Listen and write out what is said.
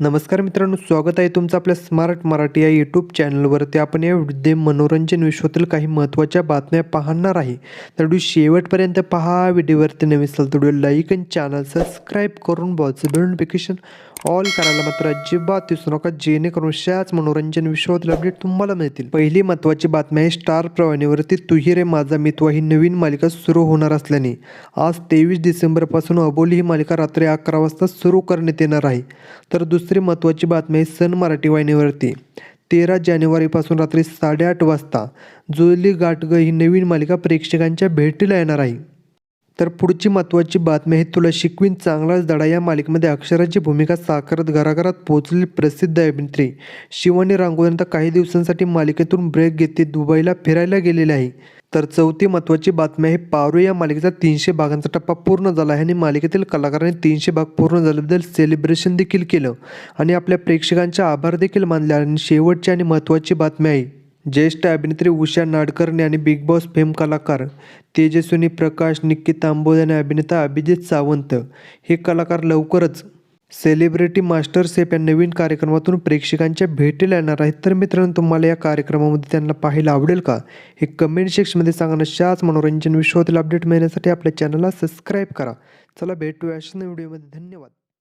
नमस्कार मित्रांनो स्वागत आहे तुमचं आपल्या स्मार्ट मराठी या यूट्यूब चॅनलवरती आपण या विविध मनोरंजन विश्वातील काही महत्त्वाच्या बातम्या पाहणार आहे. तर व्हिडिओ शेवटपर्यंत पहा. व्हिडिओवरती नवीन असेल तर व्हिडिओ लाईक आणि चॅनल सबस्क्राईब करून बॉलचं नोटिफिकेशन ऑल करायला मात्र अजिबात विसरू नका. जेणेकरून अशाच मनोरंजन विश्वातील अपडेट तुम्हाला मिळतील. पहिली महत्त्वाची बातमी आहे स्टार प्रवाणीवरती तुही रे माझा मित्वा ही नवीन मालिका सुरू होणार असल्याने. आज तेवीस डिसेंबरपासून अबोली ही मालिका रात्री अकरा वाजता सुरू करण्यात येणार आहे. तर दुसरी महत्त्वाची बातमी आहे सन मराठी वाहिनीवरती. तेरा जानेवारीपासून रात्री साडेआठ वाजता जुली गाठग ही नवीन मालिका प्रेक्षकांच्या भेटीला येणार आहे. तर पुढची महत्त्वाची बातमी आहे तुला शिकवीन चांगलाच धडा. या मालिकेमध्ये अक्षराची भूमिका साकारत घराघरात पोहोचलेली प्रसिद्ध अभिनेत्री शिवानी रांगोळीनंतर काही दिवसांसाठी मालिकेतून ब्रेक घेते दुबईला फिरायला गेलेले आहे. तर चौथी महत्त्वाची बातमी आहे पारू या मालिकेचा तीनशे भागांचा टप्पा पूर्ण झाला आहे आणि मालिकेतील कलाकारांनी तीनशे भाग पूर्ण झाल्याबद्दल सेलिब्रेशन देखील केलं. आणि आपल्या प्रेक्षकांचे आभार देखील मानले आणि शेवटची आणि महत्त्वाची बातमी आहे ज्येष्ठ अभिनेत्री उषा नाडकर्णी आणि बिग बॉस फेम कलाकार तेजस्विनी प्रकाश निक्की आंबोद आणि अभिनेता अभिजित सावंत हे कलाकार लवकरच सेलिब्रिटी मास्टर सेफ या नवीन कार्यक्रमातून प्रेक्षकांच्या भेटीला येणार आहेत. तर मित्रांनो तुम्हाला या कार्यक्रमामध्ये त्यांना पाहायला आवडेल का? हे कमेंट सेक्शनमध्ये सांगा शाच मनोरंजन विश्वातील अपडेट मिळण्यासाठी आपल्या चॅनलला सबस्क्राईब करा. चला भेटूया अशाच व्हिडिओमध्ये धन्यवाद.